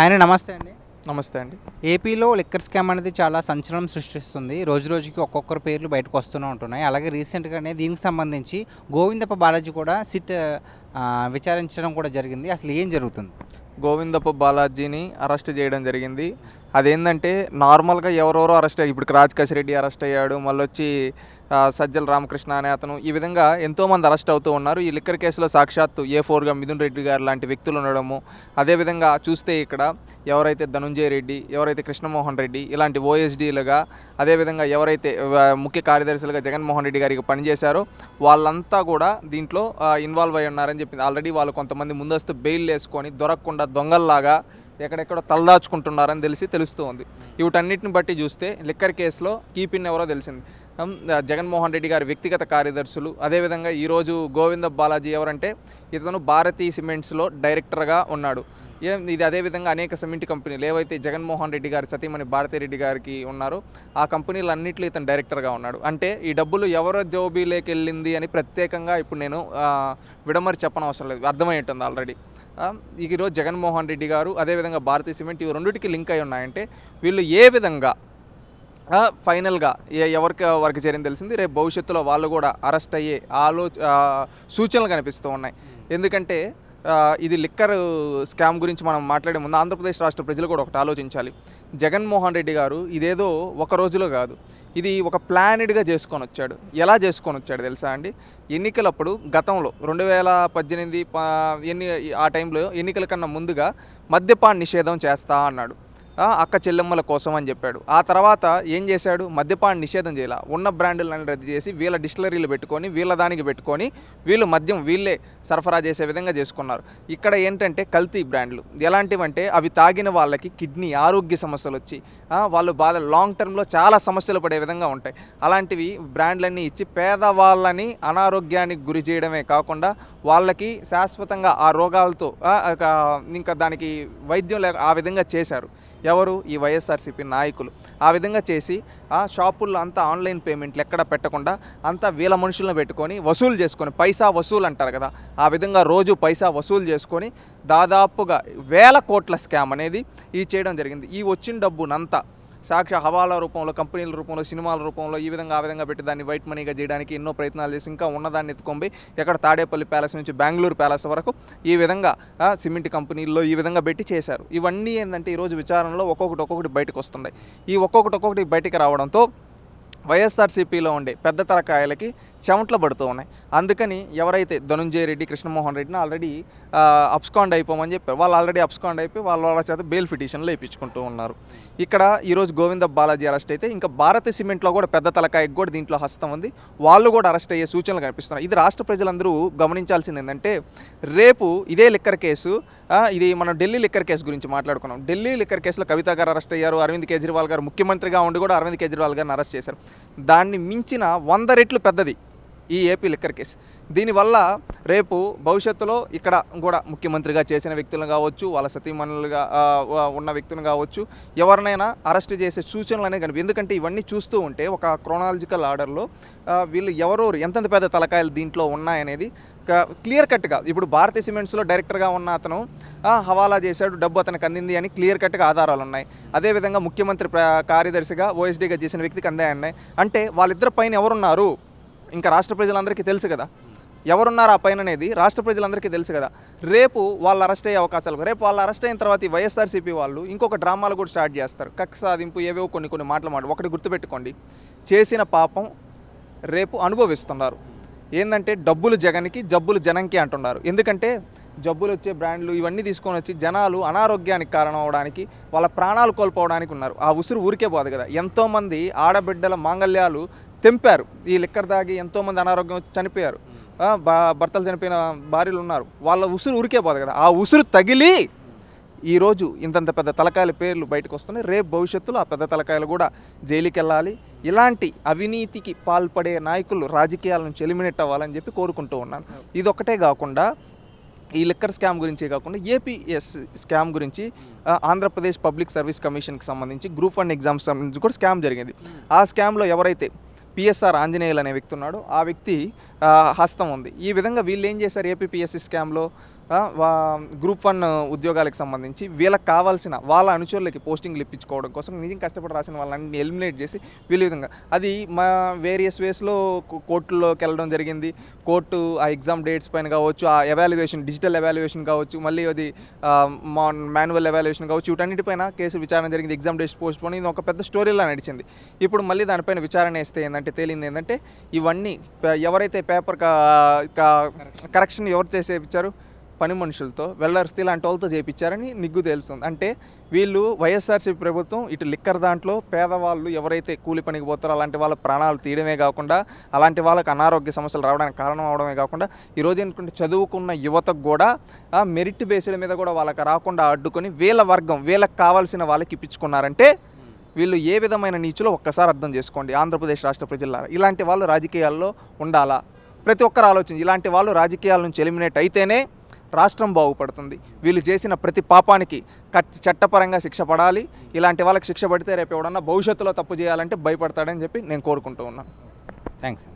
ఆయన నమస్తే అండి. నమస్తే అండి. ఏపీలో లిక్కర్ స్కామ్ అనేది చాలా సంచలనం సృష్టిస్తుంది. రోజు రోజుకి ఒక్కొక్కరు పేర్లు బయటకు వస్తూనే ఉంటున్నాయి. అలాగే రీసెంట్గానే దీనికి సంబంధించి గోవిందప్ప బాలాజీ కూడా సిట్ విచారించడం కూడా జరిగింది. అసలు ఏం జరుగుతుంది? గోవిందప్ప బాలాజీని అరెస్ట్ చేయడం జరిగింది. అదేంటంటే నార్మల్గా ఎవరెవరో అరెస్ట్ అయ్యి ఇప్పుడు రాజ్ కసిరెడ్డి అరెస్ట్ అయ్యాడు మళ్ళీ వచ్చి సజ్జల రామకృష్ణ అనే అతను ఈ విధంగా ఎంతోమంది అరెస్ట్ అవుతూ ఉన్నారు. ఈ లిక్కర్ కేసులో సాక్షాత్తు ఏ ఫోర్గా మిథున్ రెడ్డి గారు లాంటి వ్యక్తులు ఉండడము అదేవిధంగా చూస్తే ఇక్కడ ఎవరైతే ధనుంజయ రెడ్డి ఎవరైతే కృష్ణమోహన్ రెడ్డి ఇలాంటి ఓఎస్డీలుగా అదేవిధంగా ఎవరైతే ముఖ్య కార్యదర్శులుగా జగన్మోహన్ రెడ్డి గారికి పనిచేశారో వాళ్ళంతా కూడా దీంట్లో ఇన్వాల్వ్ అయి ఉన్నారని చెప్పింది. ఆల్రెడీ వాళ్ళు కొంతమంది ముందస్తు బెయిల్ వేసుకొని దొరకకుండా దొంగల్లాగా ఎక్కడెక్కడో తలదాచుకుంటున్నారని తెలిసి తెలుస్తూ ఉంది. వీటన్నిటిని బట్టి చూస్తే లిక్కర్ కేసులో కీపిన్ ఎవరో తెలిసింది. జగన్మోహన్ రెడ్డి గారి వ్యక్తిగత కార్యదర్శులు అదేవిధంగా ఈరోజు గోవింద బాలాజీ ఎవరంటే ఇతను భారతీ సిమెంట్స్లో డైరెక్టర్గా ఉన్నాడు. ఏం ఇది అదేవిధంగా అనేక సిమెంట్ కంపెనీలు ఏవైతే జగన్మోహన్ రెడ్డి గారి సతీమణి భారతిరెడ్డి గారికి ఉన్నారో ఆ కంపెనీలన్నింటిలో ఇతను డైరెక్టర్గా ఉన్నాడు. అంటే ఈ డబ్బులు ఎవరో జోబీలోకి వెళ్ళింది అని ప్రత్యేకంగా ఇప్పుడు నేను విడమరి చెప్పనవసరం లేదు. అర్థమయ్యేటుంది ఆల్రెడీ. ఈరోజు జగన్మోహన్ రెడ్డి గారు అదేవిధంగా భారతీయ సిమెంట్ ఇవి రెండింటికి లింక్ అయి ఉన్నాయంటే వీళ్ళు ఏ విధంగా ఫైనల్గా ఏ ఎవరికి వరకు చేరింది తెలిసింది రేపు భవిష్యత్తులో వాళ్ళు కూడా అరెస్ట్ అయ్యే ఆలో సూచనలు కనిపిస్తూ ఉన్నాయి. ఎందుకంటే ఆ, ఇది లిక్కర్ స్కామ్ గురించి మనం మాట్లాడే ముందు ఆంధ్రప్రదేశ్ రాష్ట్ర ప్రజలు కూడా ఒకటి ఆలోచించాలి. జగన్మోహన్ రెడ్డి గారు ఇదేదో ఒక రోజులో కాదు. ఇది ఒక ప్లానెడ్గా చేసుకొని వచ్చాడు ఎలా చేసుకొని వచ్చాడు తెలుసా అండి? ఎన్నికలప్పుడు గతంలో రెండు వేల పద్దెనిమిది ఎన్ని ఆ టైంలో ఎన్నికల కన్నా ముందుగా మద్యపాన్ నిషేధం చేస్తా అన్నాడు. అక్క చెల్లెమ్మల కోసం అని చెప్పాడు. ఆ తర్వాత ఏం చేశాడు? మద్యపాన్ నిషేధం చేయాల. ఉన్న బ్రాండులను రద్దు చేసి వీళ్ళ డిస్టిలరీలు పెట్టుకొని వీళ్ళ దానికి పెట్టుకొని వీళ్ళు మద్యం వీళ్ళే సరఫరా చేసే విధంగా చేసుకున్నారు. ఇక్కడ ఏంటంటే కల్తీ బ్రాండ్లు. ఎలాంటివంటే అవి తాగిన వాళ్ళకి కిడ్నీ ఆరోగ్య సమస్యలు వచ్చి వాళ్ళు బాధ లాంగ్ టర్మ్లో చాలా సమస్యలు పడే విధంగా ఉంటాయి. అలాంటివి బ్రాండ్లన్నీ ఇచ్చి పేదవాళ్ళని అనారోగ్యానికి గురి చేయడమే కాకుండా వాళ్ళకి శాశ్వతంగా ఆ రోగాలతో ఒక ఇంకా దానికి వైద్యం లేక ఆ విధంగా చేశారు. ఎవరు? ఈ వైఎస్ఆర్సీపీ నాయకులు. ఆ విధంగా చేసి ఆ షాపుల్లో అంతా ఆన్లైన్ పేమెంట్లు ఎక్కడ పెట్టకుండా అంతా వీళ్ళ మనుషులను పెట్టుకొని వసూలు చేసుకొని పైసా వసూలు అంటారు కదా ఆ విధంగా రోజు పైసా వసూలు చేసుకొని దాదాపుగా వేల కోట్ల స్కామ్ అనేది ఈ చేయడం జరిగింది. ఈ వచ్చిన డబ్బునంతా సాక్షి హవాలా రూపంలో కంపెనీల రూపంలో సినిమాల రూపంలో ఈ విధంగా ఆ విధంగా పెట్టి దాన్ని వైట్ మనీగా చేయడానికి ఎన్నో ప్రయత్నాలు చేసి ఇంకా ఉన్నదాన్ని ఎత్తుకొని ఎక్కడ తాడేపల్లి ప్యాలెస్ నుంచి బెంగళూరు ప్యాలెస్ వరకు ఈ విధంగా సిమెంట్ కంపెనీల్లో ఈ విధంగా పెట్టి చేశారు. ఇవన్నీ ఏంటంటే ఈరోజు విచారణలో ఒక్కొక్కటి ఒక్కొక్కటి బయటకు వస్తున్నాయి. ఈ ఒక్కొక్కటి ఒక్కొక్కటి బయటికి రావడంతో వైఎస్ఆర్సీపీలో ఉండే పెద్ద తరకాయలకి చెమట్లు పడుతూ ఉన్నాయి. అందుకని ఎవరైతే ధనుంజయ రెడ్డి కృష్ణమోహన్ రెడ్డిని ఆల్రెడీ అప్స్కాండ్ అయిపోమని చెప్పారు వాళ్ళు ఆల్రెడీ అప్స్కాండ్ అయిపోయి వాళ్ళ వాళ్ళ చేత బెయిల్ పిటిషన్లు వేయించుకుంటూ ఉన్నారు. ఇక్కడ ఈరోజు గోవింద బాలాజీ అరెస్ట్ అయితే ఇంకా భారత సిమెంట్లో కూడా పెద్ద తలకాయకి కూడా దీంట్లో హస్తం ఉంది. వాళ్ళు కూడా అరెస్ట్ అయ్యే సూచనలు కనిపిస్తున్నాయి. ఇది రాష్ట్ర ప్రజలందరూ గమనించాల్సింది ఏంటంటే రేపు ఇదే లిక్కర్ కేసు ఇది మనం ఢిల్లీ లిక్కర్ కేసు గురించి మాట్లాడుకున్నాం. ఢిల్లీ లిక్కర్ కేసులో కవిత గారు అరెస్ట్ అయ్యారు అరవింద్ కేజ్రీవాల్ గారు ముఖ్యమంత్రిగా ఉండి కూడా అరవింద్ కేజ్రీవాల్ గారిని అరెస్ట్ చేశారు. దాన్ని మించిన వంద రెట్లు పెద్దది. ఈ ఏపీ లిక్కర్ కేసు. దీనివల్ల రేపు భవిష్యత్తులో ఇక్కడ కూడా ముఖ్యమంత్రిగా చేసిన వ్యక్తులు కావచ్చు వాళ్ళ సతీమణులుగా ఉన్న వ్యక్తులు కావచ్చు ఎవరినైనా అరెస్ట్ చేసే సూచనలు అనేవి కనిపి ఎందుకంటే ఇవన్నీ చూస్తూ ఉంటే ఒక క్రోనాలజికల్ ఆర్డర్లో వీళ్ళు ఎవరో ఎంతెంత పెద్ద తలకాయలు దీంట్లో ఉన్నాయనేది క్లియర్ కట్గా ఇప్పుడు భారతీయ సిమెంట్స్లో డైరెక్టర్గా ఉన్న అతను హవాలా చేశాడు డబ్బు అతనికి అందింది అని క్లియర్ కట్గా ఆధారాలు ఉన్నాయి. అదేవిధంగా ముఖ్యమంత్రి ప్ర- కార్యదర్శిగా ఓఎస్డీగా చేసిన వ్యక్తికి అందాయన్నాయి అంటే వాళ్ళిద్దరి పైన ఎవరున్నారు? ఇంకా రాష్ట్ర ప్రజలందరికీ తెలుసు కదా. ఎవరున్నారు ఆ పైన అనేది రాష్ట్ర ప్రజలందరికీ తెలుసు కదా. రేపు వాళ్ళు అరెస్ట్ అయ్యే అవకాశాలు రేపు వాళ్ళు అరెస్ట్ అయిన తర్వాత ఈ వైఎస్ఆర్సీపీ వాళ్ళు ఇంకొక డ్రామాలు కూడా స్టార్ట్ చేస్తారు. కక్ష సాధింపు ఏవేవో కొన్ని కొన్ని మాటలు మాట ఒకటి గుర్తుపెట్టుకోండి. చేసిన పాపం రేపు అనుభవిస్తున్నారు. ఏంటంటే డబ్బులు జగన్కి జబ్బులు జనంకి అంటున్నారు. ఎందుకంటే జబ్బులు వచ్చే బ్రాండ్లు ఇవన్నీ తీసుకొని వచ్చి జనాలు అనారోగ్యానికి కారణం అవడానికి వాళ్ళ ప్రాణాలు కోల్పోవడానికి ఉన్నారు. ఆ ఉసురు ఊరికే పోదు కదా. ఎంతోమంది ఆడబిడ్డల మాంగళ్యాలు తెంపారు. ఈ లిక్కర్ తాగి ఎంతోమంది అనారోగ్యం చనిపోయారు. భర్తలు చనిపోయిన భార్యలు ఉన్నారు. వాళ్ళ ఉసురు ఉరికే పోదు కదా. ఆ ఉసురు తగిలి ఈరోజు ఇంతంత పెద్ద తలకాయల పేర్లు బయటకు వస్తున్నాయి. రేపు భవిష్యత్తులో ఆ పెద్ద తలకాయలు కూడా జైలుకి వెళ్ళాలి. ఇలాంటి అవినీతికి పాల్పడే నాయకులు రాజకీయాల నుంచి ఎలిమినేట్ అవ్వాలని చెప్పి కోరుకుంటూ ఉన్నాను. ఇది కాకుండా ఈ లిక్కర్ స్కామ్ గురించే కాకుండా ఏపీఎస్ స్కామ్ గురించి ఆంధ్రప్రదేశ్ పబ్లిక్ సర్వీస్ కమిషన్కి సంబంధించి గ్రూప్ వన్ ఎగ్జామ్స్ సంబంధించి కూడా స్కామ్ జరిగింది. ఆ స్కామ్లో ఎవరైతే పిఎస్ఆర్ ఆంజనేయులు అనే వ్యక్తి ఉన్నాడు. ఆ వ్యక్తి హస్తం ఉంది. ఈ విధంగా వీళ్ళు ఏం చేశారు? ఏపీపీఎస్సీ స్కామ్లో గ్రూప్ వన్ ఉద్యోగాలకు సంబంధించి వీళ్ళకి కావాల్సిన వాళ్ళ అనుచరులకి పోస్టింగ్లు ఇప్పించుకోవడం కోసం నిజం కష్టపడి రాసిన వాళ్ళని ఎలిమినేట్ చేసి వీళ్ళ విధంగా. అది మా వేరియస్ వేస్లో కోర్టులోకి వెళ్ళడం జరిగింది. కోర్టు ఆ ఎగ్జామ్ డేట్స్ పైన కావచ్చు ఆ ఎవాల్యుయేషన్ డిజిటల్ ఎవాల్యుయేషన్ కావచ్చు మళ్ళీ అది మాన్యువల్ ఎవాల్యుయేషన్ కావచ్చు వీటన్నిటిపైన కేసు విచారణ జరిగింది ఎగ్జామ్ డేట్స్ పోస్ట్ పోని ఇది ఒక పెద్ద స్టోరీలా నడిచింది. ఇప్పుడు మళ్ళీ దానిపైన విచారణ వేస్తే ఏంటంటే తేలింది ఏంటంటే ఇవన్నీ ఎవరైతే పేపర్ కరెక్షన్ ఎవరు చేసేపించారు పని మనుషులతో వెల్లర్స్ ఇలాంటి వాళ్ళతో చేయించారని నిగ్గు తెలుస్తుంది. అంటే వీళ్ళు వైఎస్ఆర్సీపీ ప్రభుత్వం ఇటు లిక్కర్ దాంట్లో పేదవాళ్ళు ఎవరైతే కూలి పనికి పోతారో అలాంటి వాళ్ళ ప్రాణాలు తీయడమే కాకుండా అలాంటి వాళ్ళకి అనారోగ్య సమస్యలు రావడానికి కారణం అవడమే కాకుండా ఈరోజు ఏంటంటే చదువుకున్న యువతకు కూడా ఆ మెరిట్ బేస్డ్ మీద కూడా వాళ్ళకి రాకుండా అడ్డుకొని వీళ్ళ వర్గం వీళ్ళకి కావాల్సిన వాళ్ళకి ఇప్పించుకున్నారంటే వీళ్ళు ఏ విధమైన నీచులో ఒక్కసారి అర్థం చేసుకోండి. ఆంధ్రప్రదేశ్ రాష్ట్ర ప్రజల ఇలాంటి వాళ్ళు రాజకీయాల్లో ఉండాలా? ప్రతి ఒక్కరు ఆలోచించి ఇలాంటి వాళ్ళు రాజకీయాల నుంచి ఎలిమినేట్ అయితేనే రాష్ట్రం బాగుపడుతుంది. వీళ్ళు చేసిన ప్రతి పాపానికి చట్టపరంగా శిక్ష పడాలి. ఇలాంటి వాళ్ళకి శిక్ష పడితే రేపు ఎవడన్నా భవిష్యత్తులో తప్పు చేయాలంటే భయపడతాడని చెప్పి నేను కోరుకుంటూ ఉన్నాను. థ్యాంక్స్